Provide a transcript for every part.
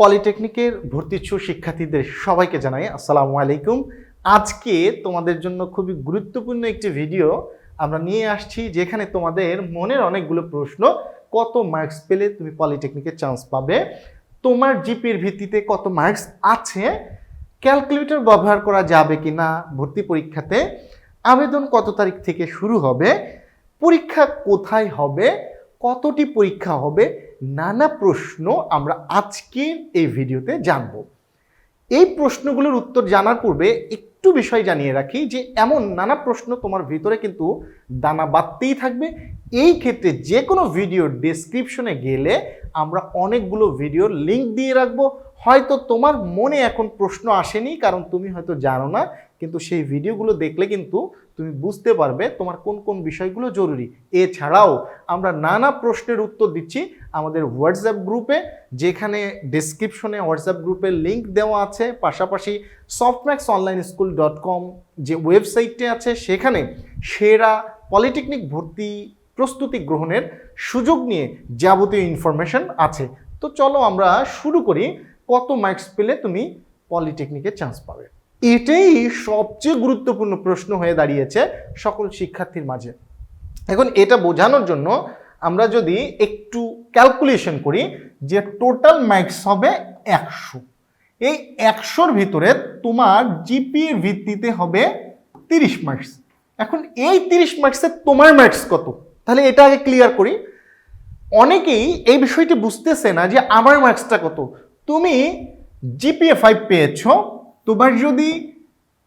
পলিটেকনিকের ভর্তিচ্ছু শিক্ষার্থীদের সবাইকে জানাই আসসালামু আলাইকুম। আজকে তোমাদের জন্য খুবই গুরুত্বপূর্ণ একটি ভিডিও। আমরা নিয়ে আসছি যেখানে তোমাদের মনের অনেকগুলো প্রশ্ন, কত মার্কস পেলে তুমি পলিটেকনিকে চান্স পাবে, তোমার জিপির ভিত্তিতে কত মার্কস আছে ক্যালকুলেটর ব্যবহার করা যাবে কি না ভর্তি পরীক্ষাতে, আবেদন কত তারিখ থেকে শুরু হবে, পরীক্ষা কোথায় হবে, কতটি পরীক্ষা হবে নানা প্রশ্ন আমরা আজকের এই ভিডিওতে জানব। এই প্রশ্নগুলোর উত্তর জানার পূর্বে একটু বিষয় জানিয়ে রাখি যে, এমন নানা প্রশ্ন তোমার ভিতরে কিন্তু দানা বাঁধতেই থাকবে। এই ক্ষেত্রে যে কোনো ভিডিওর ডেসক্রিপশনে গেলে আমরা অনেকগুলো ভিডিওর লিংক দিয়ে রাখব। হয়তো তোমার মনে এখন প্রশ্ন আসেনি, কারণ তুমি হয়তো জানো না, কিন্তু সেই ভিডিওগুলো দেখলে কিন্তু তুমি বুঝতে পারবে তোমার কোন কোন বিষয়গুলো জরুরি। এছাড়াও আমরা নানা প্রশ্নের উত্তর দিচ্ছি আমাদের হোয়াটসঅ্যাপ গ্রুপে যেখানে ডেসক্রিপশনে হোয়াটসঅ্যাপ গ্রুপের লিংক দেওয়া আছে। পাশাপাশি Softmax online school dot com যে ওয়েবসাইটটি আছে, সেখানে সেরা পলিটেকনিক ভর্তি প্রস্তুতি গ্রহণের সুযোগ নিয়ে যাবতীয় ইনফরমেশন আছে। তো চলো আমরা শুরু করি, কত মার্কস পেলে তুমি পলিটেকনিকে চান্স পাবে? এটাই সবচেয়ে গুরুত্বপূর্ণ প্রশ্ন হয়ে দাঁড়িয়েছে সকল শিক্ষার্থীর মাঝে। এখন এটা বোঝানোর জন্য আমরা যদি একটু ক্যালকুলেশন করি যে টোটাল মার্কস হবে একশো। এই একশোর ভিতরে তোমার জিপিএর ভিত্তিতে হবে তিরিশ মার্কস এখন এই তিরিশ মার্কসে তোমার মার্কস কত? তাহলে এটা আগে ক্লিয়ার করি। অনেকেই এই বিষয়টি বুঝতেছে না যে আমার মার্কসটা কত। তুমি জিপিএ ফাইভ পেয়েছ তোমার যদি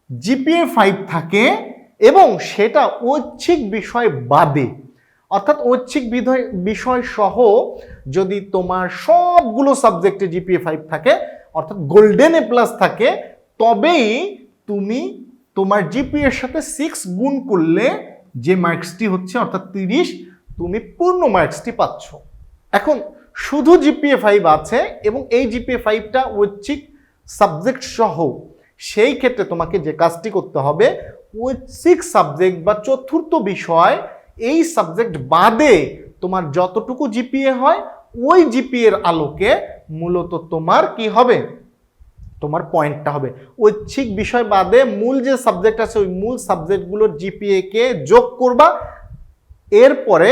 জিপিএ ফাইভ থাকে এবং সেটা ঐচ্ছিক বিষয় বাদে, অর্থাৎ ঐচ্ছিক বিষয় সহ যদি তোমার সবগুলো সাবজেক্টে জিপিএ ফাইভ থাকে, অর্থাৎ গোল্ডেন এ প্লাস থাকে, তবেই তুমি তোমার জিপিএ এর সাথে সিক্স গুণ করলে যে মার্কসটি হচ্ছে, অর্থাৎ তিরিশ, তুমি পূর্ণ মার্কসটি পাচ্ছ। এখন, শুধু জিপিএ ফাইভ আছে এবং এই জিপিএ ফাইভটা ঐচ্ছিক সাবজেক্ট সহ সেই ক্ষেত্রে তোমাকে যে কাজটি করতে হবে ঐচ্ছিক সাবজেক্ট বা চতুর্থ বিষয়, এই সাবজেক্ট বাদে তোমার যতটুকু জিপিএ হয়, ওই জিপিএর আলোকে মূলত তোমার কি হবে? তোমার পয়েন্টটা হবে। ঐচ্ছিক বিষয় বাদে মূল যে সাবজেক্ট আছে, ওই মূল সাবজেক্টগুলোর জিপিএ কে যোগ করবা। এরপরে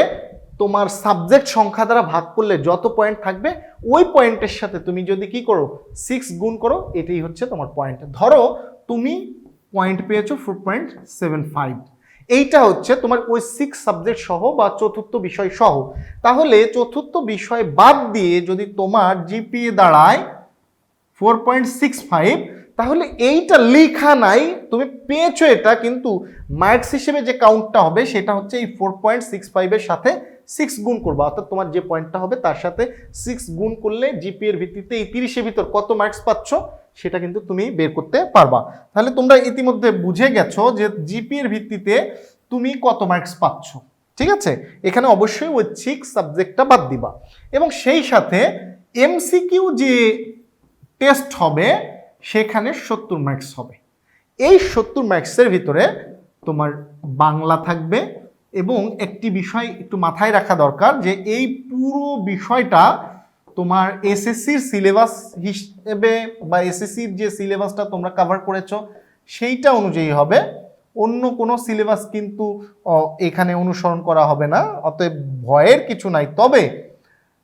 তোমার সাবজেক্ট সংখ্যা দ্বারা ভাগ করলে যত পয়েন্ট থাকবে, ওই পয়েন্টের সাথে তুমি যদি কি করো সিক্স গুণ করো, এটাই হচ্ছে তোমার পয়েন্ট ধরো, তুমি পয়েন্ট পেয়েছ ফোর পয়েন্ট সেভেন ফাইভ এইটা হচ্ছে তোমার ওই সিক্স সাবজেক্ট সহ বা চতুর্থ বিষয় সহ। তাহলে চতুর্থ বিষয় বাদ দিয়ে যদি তোমার জিপিএ দাঁড়ায় ফোর পয়েন্ট সিক্স ফাইভ তাহলে এইটা লেখা নাই, তুমি পেয়েছ এটা, কিন্তু মার্কস হিসেবে যে কাউন্টটা হবে, সেটা হচ্ছে এই ফোর পয়েন্ট সিক্স ফাইভের সাথে সিক্স গুণ করবা। অর্থাৎ তোমার যে পয়েন্টটা হবে তার সাথে সিক্স গুণ করলে জিপি এর ভিত্তিতে এই তিরিশের ভিতর কত মার্কস পাচ্ছ, সেটা কিন্তু তুমি বের করতে পারবা। তাহলে তোমরা ইতিমধ্যে বুঝে গেছো যে জিপি এর ভিত্তিতে তুমি কত মার্কস পাচ্ছ, ঠিক আছে? এখানে অবশ্যই ঐচ্ছিক সাবজেক্টটা বাদ দিবা। এবং সেই সাথে এমসিকিউ যে টেস্ট হবে, সেখানে সত্তর মার্কস হবে। এই সত্তর মার্কসের ভিতরে তোমার বাংলা থাকবে এবং একটি বিষয় একটু মাথায় রাখা দরকার যে এই পুরো বিষয়টা তোমার এসএসসির সিলেবাস হিসেবে বা এসএসসির যে সিলেবাসটা তোমরা কভার করেছ, সেইটা অনুযায়ী হবে। অন্য কোনো সিলেবাস কিন্তু এখানে অনুসরণ করা হবে না, অতএব ভয়ের কিছু নাই। তবে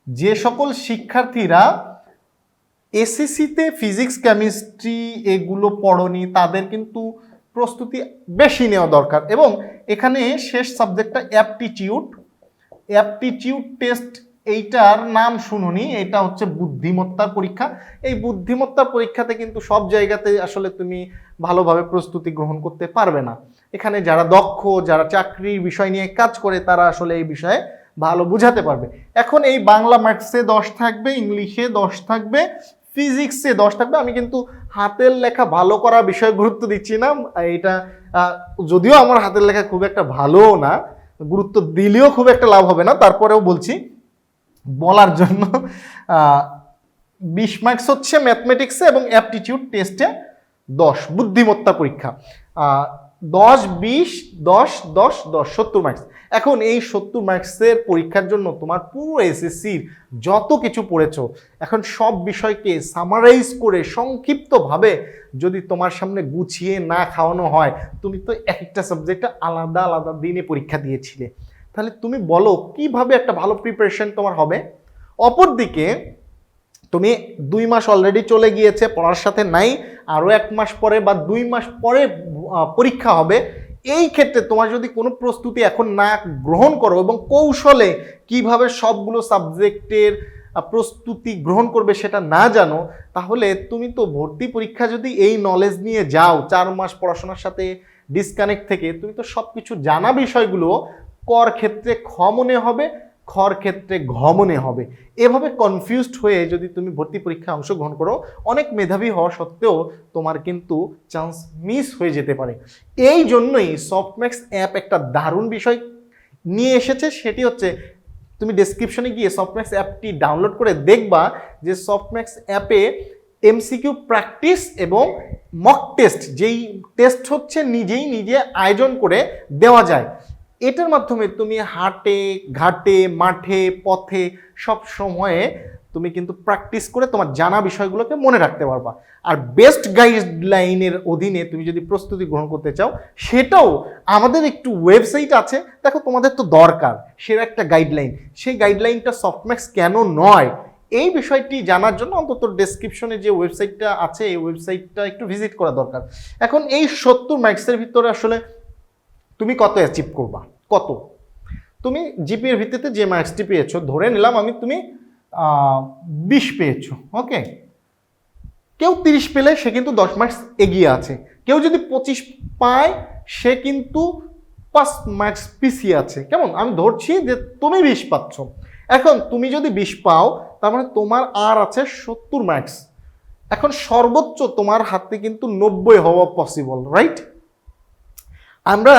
যে সকল শিক্ষার্থীরা এসএসসিতে ফিজিক্স কেমিস্ট্রি এগুলো পড়নি, তাদের কিন্তু প্রস্তুতি বেশি নেওয়া দরকার। এবং এখানে শেষ সাবজেক্টটা অ্যাপটিটিউড অ্যাপটিটিউড টেস্ট এইটার নাম শুনুনি, এটা হচ্ছে বুদ্ধিমত্তার পরীক্ষা। এই বুদ্ধিমত্তার পরীক্ষাতে কিন্তু সব জায়গাতে আসলে তুমি ভালোভাবে প্রস্তুতি গ্রহণ করতে পারবে না। এখানে যারা দক্ষ, যারা চাকরির বিষয় নিয়ে কাজ করে, তারা আসলে এই বিষয়ে ভালো বুঝাতে পারবে। এখন এই বাংলা ম্যাথসে দশ থাকবে, ইংলিশে দশ থাকবে ফিজিক্সে দশ থাকবে, আমি কিন্তু হাতের লেখা ভালো করা বিষয়ে গুরুত্ব দিচ্ছি না। এটা যদিও আমার হাতের লেখা খুব একটা ভালোও না, গুরুত্ব দিলেও খুব একটা লাভ হবে না। তারপরেও বলছি, বলার জন্য বিশ মার্কস হচ্ছে ম্যাথমেটিক্সে এবং অ্যাপটিটিউড টেস্টে দশ, বুদ্ধিমত্তা পরীক্ষা। দশ, বিশ, দশ দশ দশ, সত্তর মার্কস এখন এই সত্তর মার্কসের পরীক্ষার জন্য তোমার পুরো এসএসসির যত কিছু পড়েছ, এখন সব বিষয়কে সামারাইজ করে সংক্ষিপ্তভাবে যদি তোমার সামনে গুছিয়ে না খাওয়ানো হয়, তুমি তো এক একটা সাবজেক্টে আলাদা আলাদা দিনে পরীক্ষা দিয়েছিলে। তাহলে তুমি বলো, কীভাবে একটা ভালো প্রিপারেশন তোমার হবে? অপরদিকে, তুমি দুই মাস অলরেডি চলে গিয়েছে, পড়ার সাথে নাই, আরও এক মাস পরে বা দুই মাস পরে পরীক্ষা হবে এই ক্ষেত্রে তোমার যদি কোনো প্রস্তুতি এখন না গ্রহণ করো এবং কৌশলে কীভাবে সবগুলো সাবজেক্টের প্রস্তুতি গ্রহণ করবে সেটা না জানো, তাহলে তুমি তো ভর্তি পরীক্ষা যদি এই নলেজ নিয়ে যাও, চার মাস পড়াশোনার সাথে ডিসকানেক্ট থেকে, তুমি তো সব কিছু জানা বিষয়গুলো কর ক্ষেত্রে ক্ষমনে মনে হবে খর ক্ষেত্রে ঘ মনে হবে। এভাবে কনফিউজড হয়ে যদি তুমি ভর্তি পরীক্ষায় অংশগ্রহণ করো, অনেক মেধাবী হওয়া সত্ত্বেও তোমার কিন্তু চান্স মিস হয়ে যেতে পারে। এই জন্যই সফটম্যাক্স অ্যাপ একটা দারুণ বিষয় নিয়ে এসেছে। সেটি হচ্ছে, তুমি ডেসক্রিপশনে গিয়ে সফটম্যাক্স অ্যাপটি ডাউনলোড করে দেখবা যে সফটম্যাক্স অ্যাপে এমসিকিউ প্র্যাকটিস এবং মক টেস্ট যেই টেস্ট হচ্ছে নিজেই নিজে আয়োজন করে দেওয়া যায়। এটার মাধ্যমে তুমি হাটে, ঘাটে, মাঠে, পথে সব সময়ে তুমি কিন্তু প্র্যাকটিস করে তোমার জানা বিষয়গুলোকে মনে রাখতে পারবা। আর বেস্ট গাইডলাইনের অধীনে তুমি যদি প্রস্তুতি গ্রহণ করতে চাও, সেটাও আমাদের একটু ওয়েবসাইট আছে। দেখো, তোমাদের তো দরকার সেটা একটা গাইডলাইন সেই গাইডলাইনটা সফটম্যাক্স কেন নয়? এই বিষয়টি জানার জন্য অন্তত ডেসক্রিপশনে যে ওয়েবসাইটটা আছে, এই ওয়েবসাইটটা একটু ভিজিট করা দরকার। এখন এই সত্তর মার্কসের ভিতরে আসলে তুমি কত অ্যাচিভ করবা? কত? তুমি জিপি এর ভিত্তিতে যে মার্কসটি পেয়েছ, ধরে নিলাম আমি তুমি বিশ পেয়েছ ওকে কেউ তিরিশ পেলে সে কিন্তু দশ মার্কস এগিয়ে আছে। কেউ যদি পঁচিশ পায়, সে কিন্তু পাঁচ মার্কস পিছিয়ে আছে। কেমন? আমি ধরছি যে তুমি বিশ পাচ্ছ। এখন তুমি যদি বিশ পাও, তার মানে তোমার আর আছে সত্তর মার্কস এখন সর্বোচ্চ তোমার হাতে কিন্তু নব্বই হওয়া পসিবল রাইট আমরা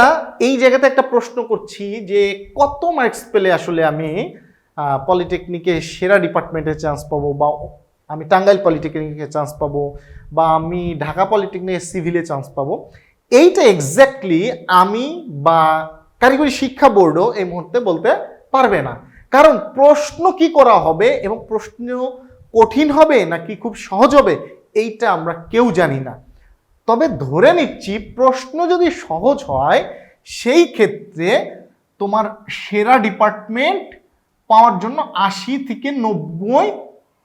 এই জায়গাতে একটা প্রশ্ন করছি যে কত মার্কস পেলে আসলে আমি পলিটেকনিকে সেরা ডিপার্টমেন্টে চান্স পাবো বা আমি টাঙ্গাইল পলিটেকনিকে চান্স পাবো বা আমি ঢাকা পলিটেকনিকে সিভিলে চান্স পাবো, এইটা এক্স্যাক্টলি আমি বা কারিগরি শিক্ষা বোর্ডও এই মুহূর্তে বলতে পারবে না। কারণ প্রশ্ন কি করা হবে এবং প্রশ্ন কঠিন হবে নাকি খুব সহজ হবে, এইটা আমরা কেউ জানি না। তবে ধরে নিচ্ছি, প্রশ্ন যদি সহজ হয়, সেই ক্ষেত্রে তোমার সেরা ডিপার্টমেন্ট পাওয়ার জন্য আশি থেকে নব্বই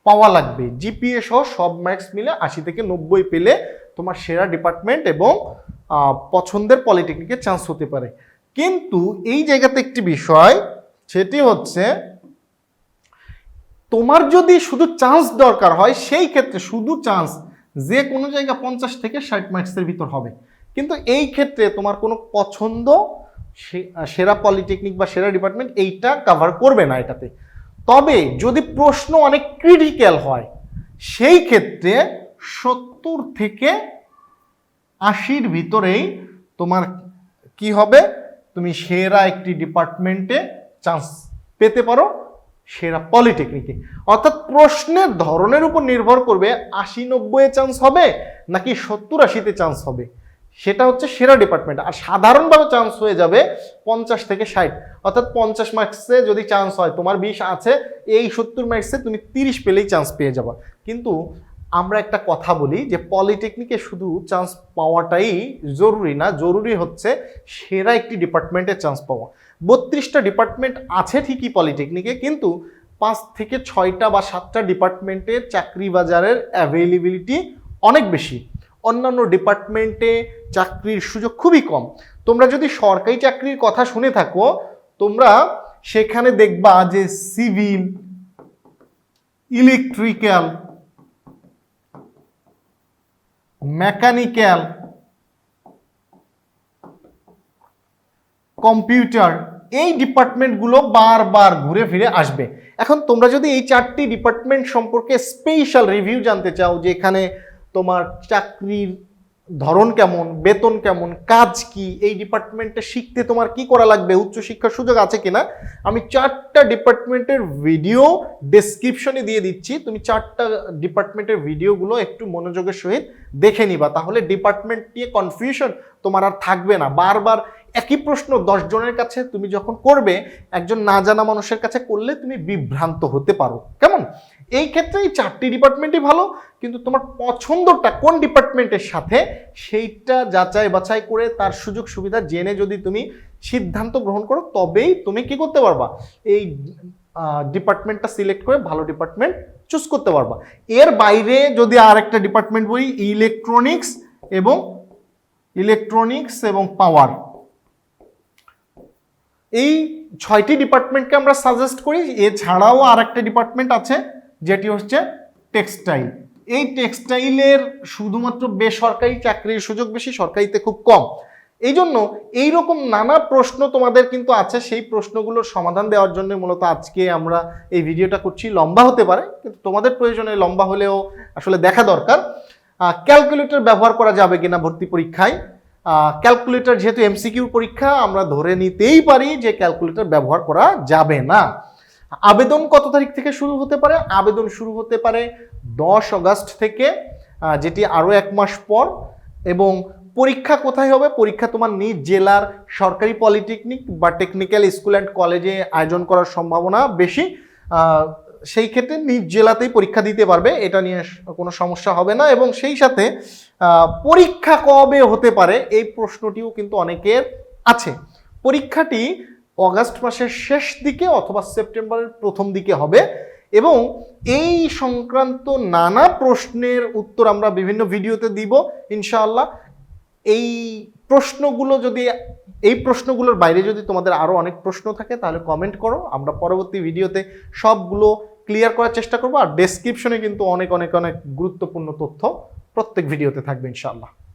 পাওয়া লাগবে। জিপিএ সহ সব ম্যাক্স মিলে আশি থেকে নব্বই পেলে তোমার সেরা ডিপার্টমেন্ট এবং পছন্দের পলিটেকনিকে চান্স হতে পারে। কিন্তু এই জায়গাতে একটি বিষয়, সেটি হচ্ছে তোমার যদি শুধু চান্স দরকার হয়, সেই ক্ষেত্রে শুধু চান্স যে কোনো জায়গা পঞ্চাশ থেকে ষাট মার্কসের ভিতর হবে। কিন্তু এই ক্ষেত্রে তোমার কোনো পছন্দ সেরা পলিটেকনিক বা সেরা ডিপার্টমেন্ট এইটা কভার করবে না এটাতে। তবে যদি প্রশ্ন অনেক ক্রিটিক্যাল হয়, সেই ক্ষেত্রে সত্তর থেকে আশির ভিতরেই তোমার কি হবে? তুমি সেরা একটি ডিপার্টমেন্টে চান্স পেতে পারো। সেরা পলিটেকনিকে। অর্থাৎ প্রশ্নের ধরনের উপর নির্ভর করবে আশি নব্বই চান্স হবে নাকি সত্তর আশিতে চান্স হবে। সেটা হচ্ছে সেরা ডিপার্টমেন্ট আর সাধারণভাবে চান্স হয়ে যাবে পঞ্চাশ থেকে ষাট। অর্থাৎ পঞ্চাশ মার্কসে যদি চান্স হয়, তোমার বিশ আছে, এই সত্তর মার্কসে তুমি তিরিশ পেলেই চান্স পেয়ে যাবা। কিন্তু আমরা একটা কথা বলি যে পলিটেকনিকে শুধু চান্স পাওয়াটাই জরুরি না, জরুরি হচ্ছে সেরা একটি ডিপার্টমেন্টে চান্স পাওয়া। বত্রিশটা ডিপার্টমেন্ট আছে ঠিকই পলিটেকনিকে, কিন্তু পাঁচ থেকে ছয়টা বা সাতটা ডিপার্টমেন্টের চাকরি বাজারের অ্যাভেলেবিলিটি অনেক বেশি। অন্যান্য ডিপার্টমেন্টে চাকরির সুযোগ খুবই কম। তোমরা যদি সরকারি চাকরির কথা শুনে থাকো, তোমরা সেখানে দেখবা যে সিভিল ইলেকট্রিক্যাল মেকানিক্যাল, কম্পিউটার, এই ডিপার্টমেন্টগুলো বারবার ঘুরে ফিরে আসবে। এখন তোমরা যদি এই চারটি ডিপার্টমেন্ট সম্পর্কে স্পেশাল রিভিউ জানতে চাও যে এখানে তোমার চাকরির ধরন কেমন, বেতন কেমন, কাজ কি, এই ডিপার্টমেন্টে শিখতে তোমার কি করা লাগবে উচ্চশিক্ষার সুযোগ আছে কিনা, আমি চারটা ডিপার্টমেন্টের ভিডিও ডেসক্রিপশনে দিয়ে দিচ্ছি। তুমি চারটা ডিপার্টমেন্টের ভিডিওগুলো একটু মনোযোগের সহিত দেখে নিবা, তাহলে ডিপার্টমেন্ট নিয়ে কনফিউশন তোমার আর থাকবে না। বারবার একই প্রশ্ন, দশ জনের কাছে তুমি যখন করবে, একজন না জানা মানুষের কাছে করলে তুমি বিভ্রান্ত হতে পারো। কেমন? এই ক্ষেত্রে এই চারটি ডিপার্টমেন্টই ভালো, কিন্তু তোমার পছন্দটা কোন ডিপার্টমেন্টের সাথে, সেইটা যাচাই বাছাই করে তার সুযোগ সুবিধা জেনে যদি তুমি সিদ্ধান্ত গ্রহণ করো, তবেই তুমি কি করতে পারবা? এই ডিপার্টমেন্টটা সিলেক্ট করে ভালো ডিপার্টমেন্ট চুজ করতে পারবা। এর বাইরে যদি আর একটা ডিপার্টমেন্ট বলি ইলেকট্রনিক্স এবং ইলেকট্রনিক্স এবং পাওয়ার এই ছয়টি ডিপার্টমেন্টকে আমরা সাজেস্ট করি। এছাড়াও আর একটা ডিপার্টমেন্ট আছে, যেটি হচ্ছে টেক্সটাইল এই টেক্সটাইলের শুধুমাত্র বেসরকারি চাকরির সুযোগ বেশি, সরকারিতে খুব কম। এই জন্য এইরকম নানা প্রশ্ন তোমাদের কিন্তু আছে, সেই প্রশ্নগুলোর সমাধান দেওয়ার জন্য মূলত আজকে আমরা এই ভিডিওটা করছি। লম্বা হতে পারে, কিন্তু তোমাদের প্রয়োজনে লম্বা হলেও আসলে দেখা দরকার। ক্যালকুলেটর ব্যবহার করা যাবে কিনা ভর্তি পরীক্ষায়। ক্যালকুলেটর যেহেতু এমসিকিউ পরীক্ষা, আমরা ধরে নিতেই পারি যে ক্যালকুলেটর ব্যবহার করা যাবে না। আবেদন কত তারিখ থেকে শুরু হতে পারে? আবেদন শুরু হতে পারে দশ অগাস্ট থেকে যেটি আরও এক মাস পর। এবং পরীক্ষা কোথায় হবে? পরীক্ষা তোমার নিজ জেলার সরকারি পলিটেকনিক বা টেকনিক্যাল স্কুল অ্যান্ড কলেজে আয়োজন করার সম্ভাবনা বেশি। সেই ক্ষেত্রে নিজ জেলাতেই পরীক্ষা দিতে পারবে, এটা নিয়ে কোনো সমস্যা হবে না এবং সেই সাথে পরীক্ষা কবে হতে পারে এই প্রশ্নটিও কিন্তু অনেকের আছে। পরীক্ষাটি অগাস্ট মাসের শেষ দিকে অথবা সেপ্টেম্বরের প্রথম দিকে হবে এবং এই সংক্রান্ত নানা প্রশ্নের উত্তর আমরা বিভিন্ন ভিডিওতে দিব, ইনশাআল্লাহ। এই প্রশ্নগুলো যদি, এই প্রশ্নগুলোর বাইরে যদি তোমাদের আরও অনেক প্রশ্ন থাকে, তাহলে কমেন্ট করো। আমরা পরবর্তী ভিডিওতে সবগুলো ক্লিয়ার করার চেষ্টা করব। আর ডেসক্রিপশনে কিন্তু অনেক অনেক অনেক গুরুত্বপূর্ণ তথ্য প্রত্যেক ভিডিওতে থাকবে, ইনশাআল্লাহ।